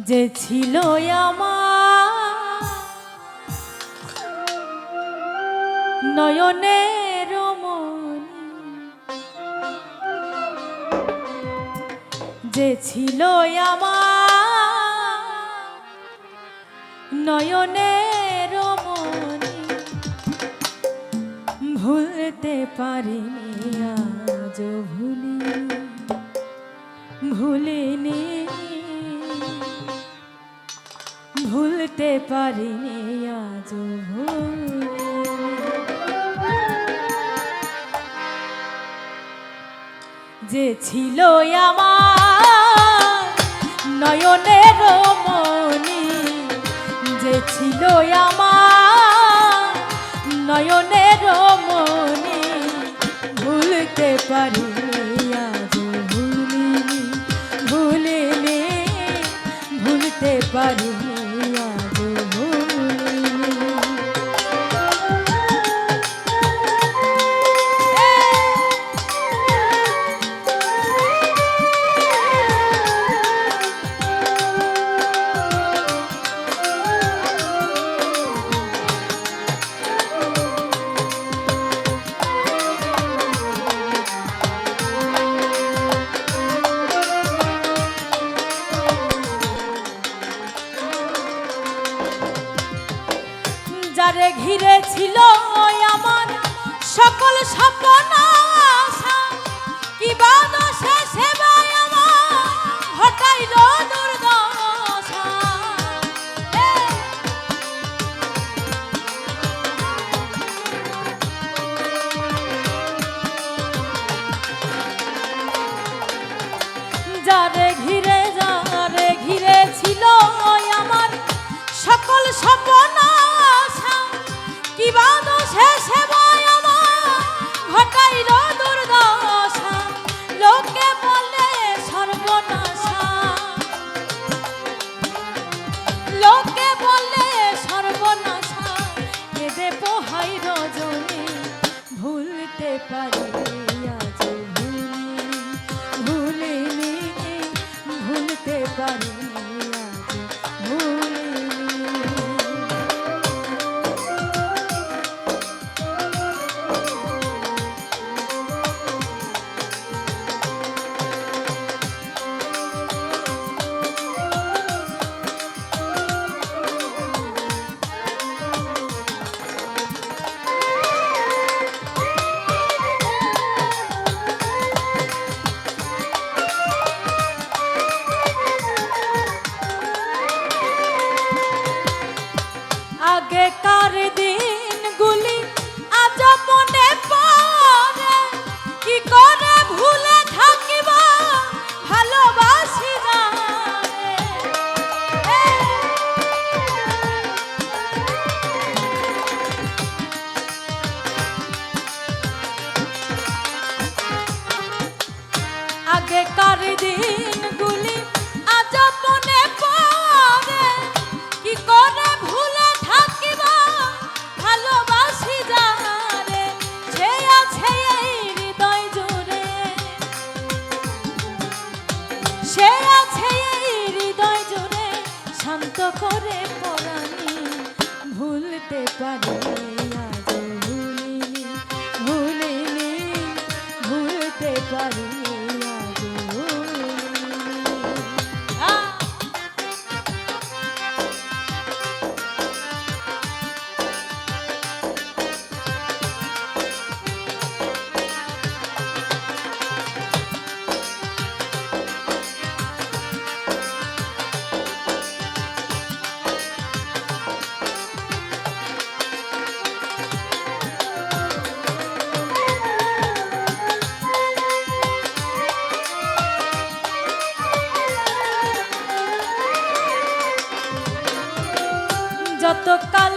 যে ছিল আমার নয়নের মনি। যে ছিল আমার নয়নের মনি। ভুলতে পারিনি আজ ভুলি, ভুলিনি। ভুলতে পারিনি আজ যে ছিল আমার নয়নের মনি যে ছিল আমার নয়নের মনি ভুলতে পারি আজ ভুলিনি ভুলিনি, ভুলতে পারি যারে ঘিরে ছিল আমার সকল স্বপ্ন কেঁদে পোহাই রজনী করে পরানি ভুলতে পারি আজ ভুলিনি ভুলিনি ভুলতে পারি যতকাল এই